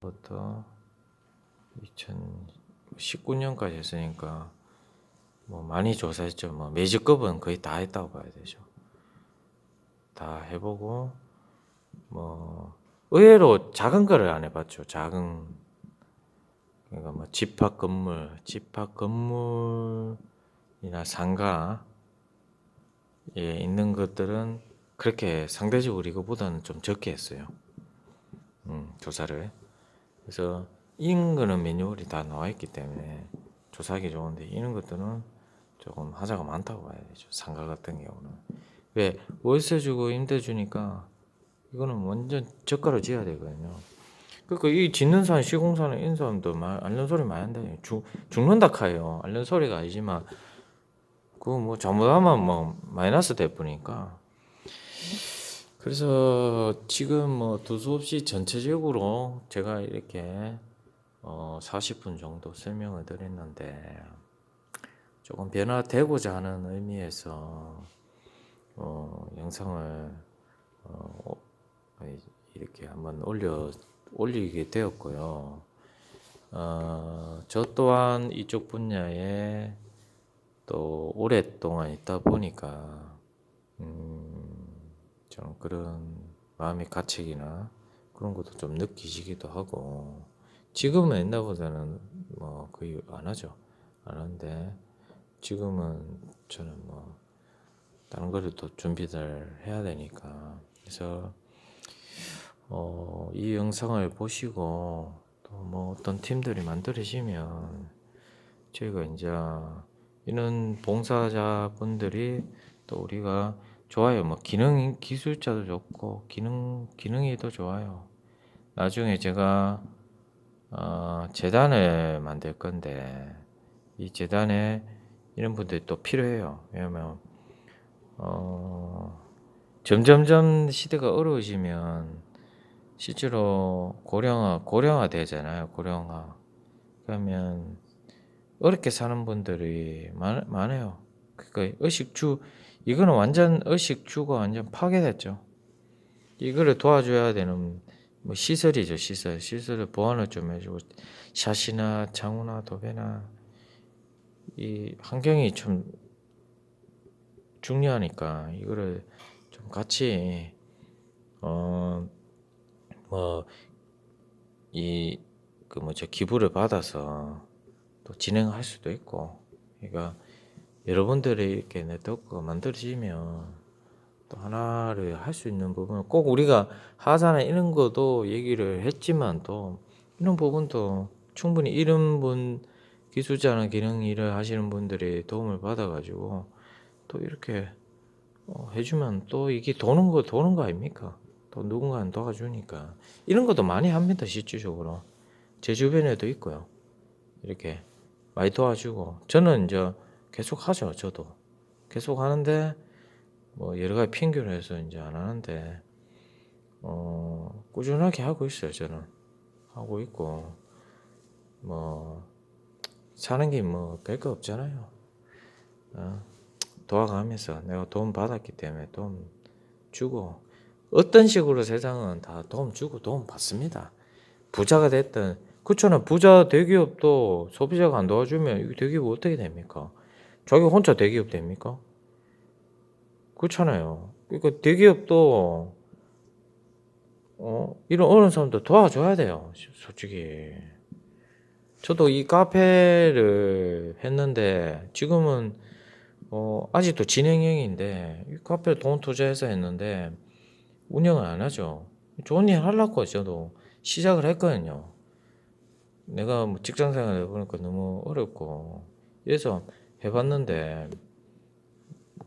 부터 2019년까지 했으니까 뭐 많이 조사했죠. 뭐 매직급은 거의 다 했다고 봐야 되죠. 다 해보고 뭐 의외로 작은 거를 안 해봤죠. 작은 그러니까 뭐 집합 건물, 집합 건물이나 상가에 있는 것들은 그렇게 상대적으로 이거보다는 좀 적게 했어요. 음, 조사를. 그래서 이런 거는 매뉴얼이 다 나와 있기 때문에 조사하기 좋은데 이런 것들은 조금 하자가 많다고 봐야 되죠. 상가 같은 경우는. 왜 월세 주고 임대 주니까 이거는 완전 저가로 지어야 되거든요. 그러니까 이 짓는 사람 시공사는 이런 사람도 말 알는 소리 많이 한다. 죽 죽는다 카요. 알는 소리가 아니지만 그거 뭐 잘못하면 뭐 마이너스 될 뿐이니까. 그래서 지금 뭐 두 수 없이 전체적으로 제가 이렇게 어 40분 정도 설명을 드렸는데 조금 변화되고자 하는 의미에서 어 영상을 어 이렇게 한번 올려 올리게 되었고요. 어, 저 또한 이쪽 분야에 또 오랫동안 있다 보니까 음, 좀 그런 마음의 가책이나 그런 것도 좀 느끼시기도 하고 지금은 옛날보다는 뭐 거의 안 하죠. 안 하는데 지금은 저는 뭐 다른 거를 또 준비를 해야 되니까 그래서 어, 이 영상을 보시고 또 뭐 어떤 팀들이 만들어지면 저희가 이제 이런 봉사자분들이 또 우리가 좋아요. 뭐 기능 기술자도 좋고 기능 기능이 더 좋아요. 나중에 제가 어, 재단을 만들 건데 이 재단에 이런 분들이 또 필요해요. 왜냐면 어, 점점점 시대가 어려워지면 실제로 고령화 고령화 되잖아요. 고령화. 그러면 어렵게 사는 분들이 많, 많아요. 그러니까 의식주 이거는 완전 의식주가 완전 파괴됐죠. 이거를 도와줘야 되는 뭐 시설이죠. 시설. 시설을 보완을 좀 해주고 샷이나 장우나 도배나 이 환경이 좀 중요하니까 이거를 좀 같이 어뭐 이 그 뭐죠 기부를 받아서 또 진행할 수도 있고 그러니까 여러분들이 이렇게 네트워크가 만들어지면 또 하나를 할 수 있는 부분 꼭 우리가 하자나 이런 것도 얘기를 했지만 또 이런 부분도 충분히 이런 분 기술자나 기능 일을 하시는 분들이 도움을 받아가지고 또 이렇게 어, 해주면 또 이게 도는 거 도는 거 아닙니까? 또 누군가는 도와주니까. 이런 것도 많이 합니다 실질적으로. 제 주변에도 있고요. 이렇게 많이 도와주고. 저는 이제 계속 하죠 저도 계속 하는데 뭐 여러 가지 핑계를 해서 이제 안 하는데 어 꾸준하게 하고 있어요 저는 하고 있고 뭐 사는 게 뭐 별거 없잖아요 어, 도와가면서 내가 도움 받았기 때문에 도움 주고 어떤 식으로 세상은 다 도움 주고 도움 받습니다. 부자가 됐든 그렇잖아 부자 대기업도 소비자가 안 도와주면 이 대기업 어떻게 됩니까? 자기 혼자 대기업 됩니까? 그렇잖아요. 그러니까 대기업도 어, 이런 어려운 사람도 도와줘야 돼요. 솔직히. 저도 이 카페를 했는데 지금은 어, 아직도 진행형인데 이 카페 돈 투자해서 했는데 운영을 안 하죠. 좋은 일 하려고 저도 시작을 했거든요. 내가 뭐 직장 생활을 해보니까 너무 어렵고 그래서 해봤는데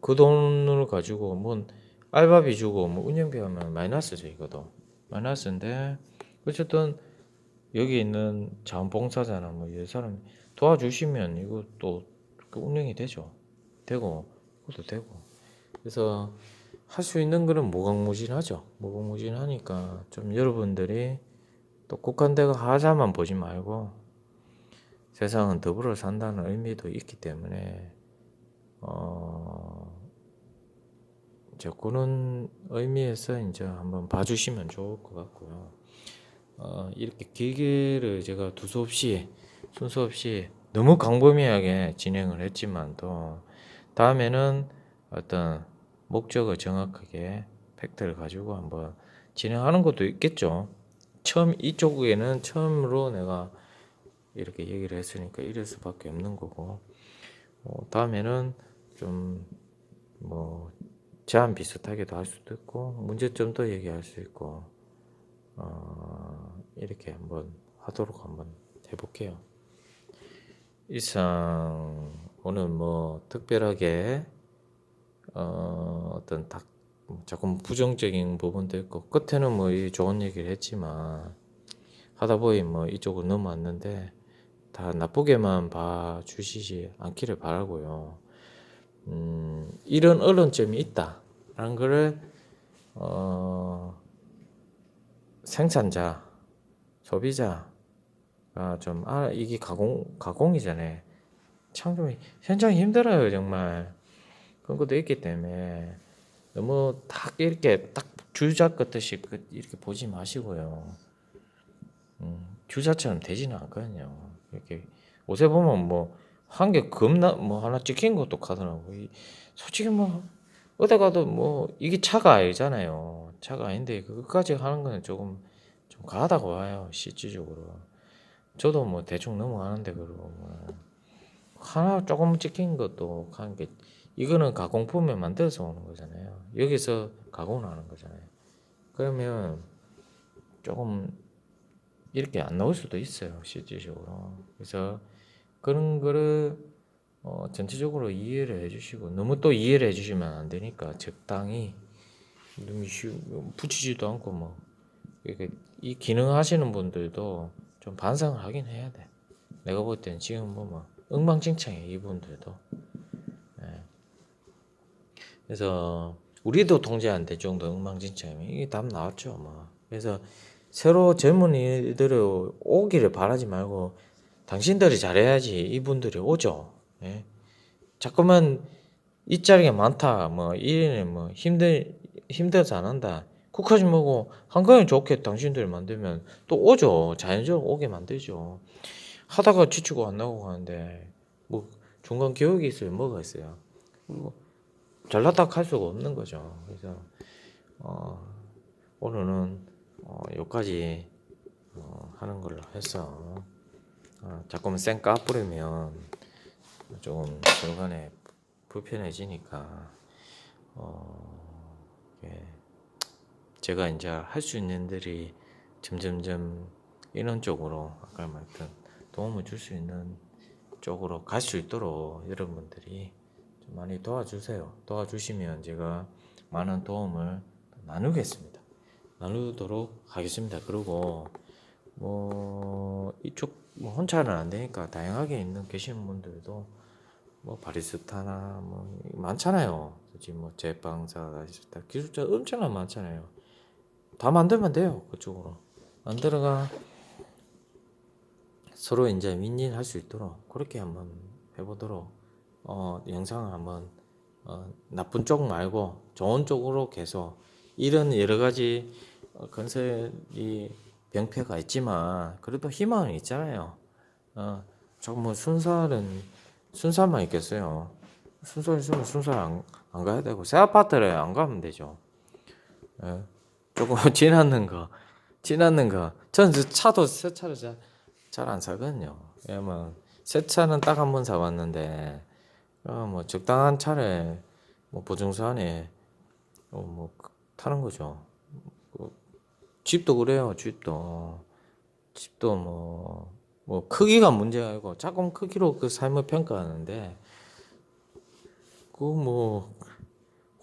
그 돈을 가지고 뭔 알바비 주고 뭐 운영비 하면 마이너스죠 이거도 마이너스인데 어쨌든 여기 있는 자원봉사자나 뭐 이 사람 도와주시면 이것도 그 운영이 되죠. 되고 그것도 되고. 그래서 할 수 있는 거는 무궁무진하죠. 무궁무진하니까 좀 여러분들이 또 국한되고 하자만 보지 말고 세상은 더불어 산다는 의미도 있기 때문에 어 이제 그런 의미에서 이제 한번 봐주시면 좋을 것 같고요. 어, 이렇게 기계를 제가 두서 없이 순서 없이 너무 광범위하게 진행을 했지만도 다음에는 어떤 목적을 정확하게 팩트를 가지고 한번 진행하는 것도 있겠죠. 처음 이쪽에는 처음으로 내가 이렇게 얘기를 했으니까 이럴 수밖에 없는 거고 어, 다음에는 좀 뭐 제안 비슷하게도 할 수도 있고 문제점도 얘기할 수 있고 어, 이렇게 한번 하도록 한번 해볼게요. 이상 오늘 뭐 특별하게 어, 어떤 딱 조금 부정적인 부분도 있고 끝에는 뭐이 좋은 얘기를 했지만 하다 보니 뭐 이쪽으로 넘어왔는데 다 나쁘게만 봐 주시지 않기를 바라고요. 음, 이런 언론점이 있다라는 거를 어, 생산자, 소비자가 좀 알아 이게 가공 가공이잖아요. 참좀 현장이 힘들어요 정말 그런 것도 있기 때문에 너무 딱 이렇게 딱 주작 같듯이 그- 이렇게 보지 마시고요. 음, 주자처럼 되지는 않거든요. 이렇게 옷에 보면 뭐 한 개 겁나 뭐 하나 찍힌 것도 가더라고. 이 솔직히 뭐 어디 가도 뭐 이게 차가 아니잖아요. 차가 아닌데 그것까지 하는 거는 조금 좀 가하다고 와요. 실질적으로. 저도 뭐 대충 넘어가는데 그러고 뭐 하나 조금 찍힌 것도 하는 게 이거는 가공품에 만들어서 오는 거잖아요. 여기서 가공을 하는 거잖아요. 그러면 조금 이렇게 안 나올 수도 있어요. 실질적으로. 그래서 그런 거를 어, 전체적으로 이해를 해주시고 너무 또 이해를 해주시면 안 되니까 적당히 너무 쉬 붙이지도 않고 뭐 이렇게 이 기능 하시는 분들도 좀 반성을 하긴 해야 돼. 내가 볼 땐 지금 뭐뭐 엉망진창해 이분들도. 예. 그래서 우리도 통제 안 될 정도 엉망진창이면 이게 답 나왔죠 뭐. 그래서 새로 젊은이들을 오기를 바라지 말고 당신들이 잘해야지 이분들이 오죠. 예. 자꾸만 이 자리가 많다. 뭐 이래는 뭐 힘들 힘들어서 안 한다. 국하지 말고 한강이 좋게 당신들 만들면 또 오죠. 자연적으로 오게 만들죠. 하다가 지치고 안 나오고 하는데 뭐 중간 기억이 있어요. 뭐가 있어요. 뭐 잘났다 할 수가 없는 거죠. 그래서 어, 오늘은 어, 여기까지 어, 하는 걸로 해서 어, 자꾸만 쌩까 뿌리면 조금 결과에 불편해지니까 어, 예, 제가 이제 할 수 있는 들이 점점점 이런 쪽으로 아까 말했던 도움을 줄 수 있는 쪽으로 갈 수 있도록 여러분들이 좀 많이 도와주세요. 도와주시면 제가 많은 도움을 나누겠습니다. 나누도록 하겠습니다. 그리고 뭐 이쪽 뭐 혼자는 안 되니까 다양하게 있는 계시는 분들도 뭐 바리스타나 뭐 많잖아요. 지금 뭐 제빵사, 바리스타 기술자 엄청나 많잖아요. 다 만들면 돼요. 그쪽으로 만들어가 서로 이제 윈윈 할 수 있도록 그렇게 한번 해보도록 어, 영상을 한번 어, 나쁜 쪽 말고 좋은 쪽으로 계속 이런 여러 가지 어, 건설이 병폐가 있지만 그래도 희망은 있잖아요. 어, 조금 뭐 순살은 순살만 있겠어요. 순살 있으면 순살 안, 안 가야 되고 새 아파트를 안 가면 되죠. 예. 조금 지났는 거, 지났는 거. 저는 저 차도 새 차를 잘 안 사거든요. 왜냐면 새 차는 딱 한 번 사봤는데 어, 뭐 적당한 차를 뭐 보증서 안에 어, 뭐 타는 거죠. 그 집도 그래요. 집도 집도 뭐, 뭐 크기가 문제가 아니고 조금 크기로 그 삶을 평가하는데 그 뭐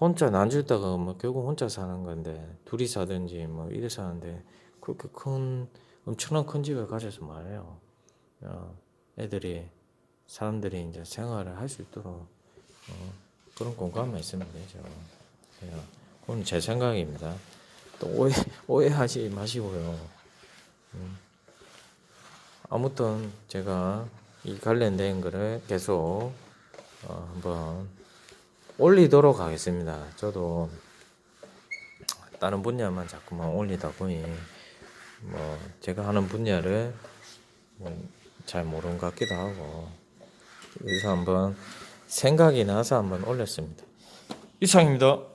혼자 난주다가 뭐 결국 혼자 사는 건데 둘이 사든지 뭐 이래 사는데 그렇게 큰 엄청난 큰 집을 가져서 말해요. 어, 애들이 사람들이 이제 생활을 할 수 있도록 어, 그런 공간만 있으면 되죠. 그건 제 생각입니다. 또 오해 오해하지 마시고요. 음. 아무튼 제가 이 관련된 거를 계속 어, 한번 올리도록 하겠습니다. 저도 다른 분야만 자꾸만 올리다 보니 뭐 제가 하는 분야를 뭐 잘 모르는 것 같기도 하고 그래서 한번 생각이 나서 한번 올렸습니다. 이상입니다.